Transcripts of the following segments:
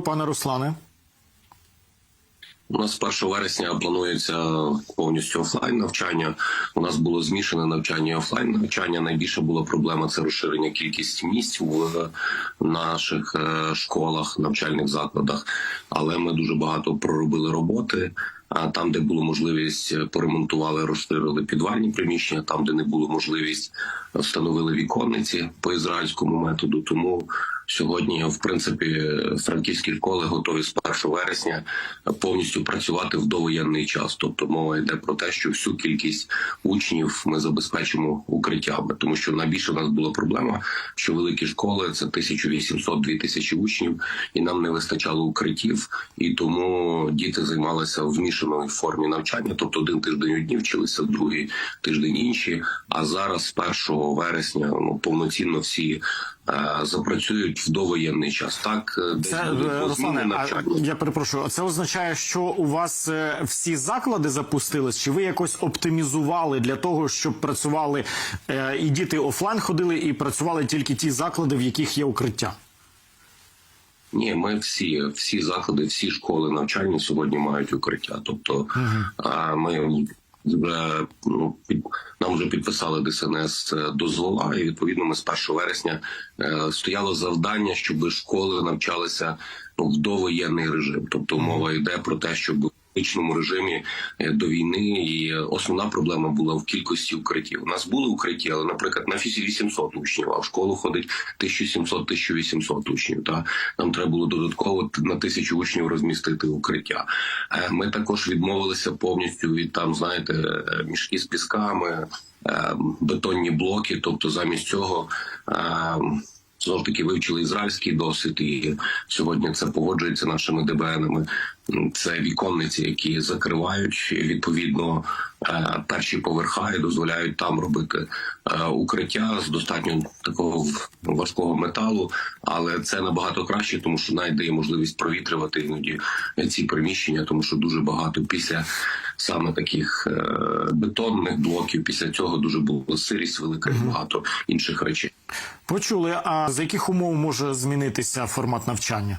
Пане Руслане. У нас з 1 вересня планується повністю офлайн навчання. У нас було змішане навчання і офлайн навчання. Найбільша була проблема це розширення кількості місць в наших е, школах, навчальних закладах. Але ми дуже багато проробили роботи. А там, де було можливість, поремонтували, розширили підвальні приміщення. Там, де не було можливість, встановили віконниці по ізраїльському методу. Тому сьогодні, в принципі, франківські школи готові з 1 вересня повністю працювати в довоєнний час. Тобто мова йде про те, що всю кількість учнів ми забезпечимо укриттями, тому що найбільше у нас була проблема, що великі школи це 1800-2000 учнів, і нам не вистачало укриттів, і тому діти займалися в змішаної формі навчання. Тобто один тиждень одні вчилися, другий тиждень інші. А зараз, з 1 вересня, ну повноцінно всі. Е, Запрацюють в довоєнний час. Так е, Це е, Руслане, а, навчання. я перепрошую. Це означає, що у вас всі заклади запустились? Чи ви якось оптимізували для того, щоб працювали і діти офлайн ходили, і працювали тільки ті заклади, в яких є укриття? Ні, ми всі, всі заклади, всі школи навчальні сьогодні мають укриття. Тобто а, ми нам вже підписали ДСНС е, дозвола, і відповідно ми з 1 вересня е, стояло завдання, щоб школи навчалися ну, в довоєнний режим. Тобто мова йде про те, щоб в режимі е, до війни, і основна проблема була в кількості укриттів. У нас були укриття, але, наприклад, на фізі 800 учнів, а в школу ходить 1700-1800 учнів. Та нам треба було додатково на тисячу учнів розмістити укриття. Е, Ми також відмовилися повністю від там, знаєте, е, мішки з пісками, бетонні блоки. Тобто, замість цього. Знову ж таки вивчили ізраїльський досвід, і сьогодні це погоджується нашими ДБНами. Це віконниці, які закривають відповідно е, перші поверха і дозволяють там робити е, укриття з достатньо такого важкого металу, але це набагато краще, тому що навіть дає можливість провітрювати іноді ці приміщення, тому що дуже багато після саме таких е, бетонних блоків. Після цього дуже була сирість велика і багато інших речей. Почули. А за яких умов може змінитися формат навчання?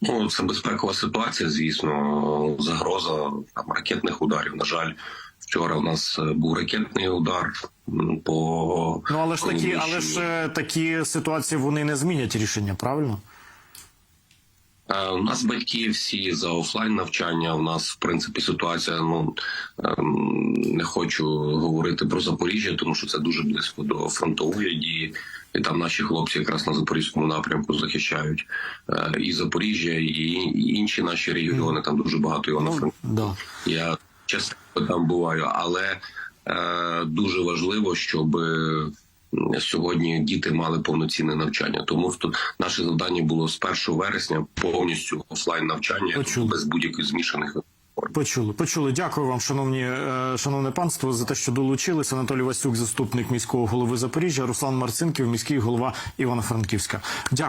Ну, це безпекова ситуація, звісно, загроза там, ракетних ударів. На жаль, вчора у нас е, був ракетний удар по Ну але ж такі, але ж е, такі ситуації вони не змінять рішення, правильно? Е, У нас батьки всі за офлайн навчання. У нас в принципі ситуація. Ну ем, не хочу говорити про Запоріжжя, тому що це дуже близько до фронтової дії, і там наші хлопці якраз на запорізькому напрямку захищають е, і Запоріжжя, і інші наші регіони. Там дуже багато івано Ну, да. Я часто там буваю, але е, дуже важливо, щоб сьогодні діти мали повноцінне навчання. Тому тут наше завдання було з 1 вересня повністю офлайн навчання Почули. без будь-яких змішаних. Почули, почули. Дякую вам, шановні, е, шановне панство, за те, що долучилися. Анатолій Васюк, заступник міського голови Запоріжжя, Руслан Марцинків, міський голова Івано-Франківська. Дякую.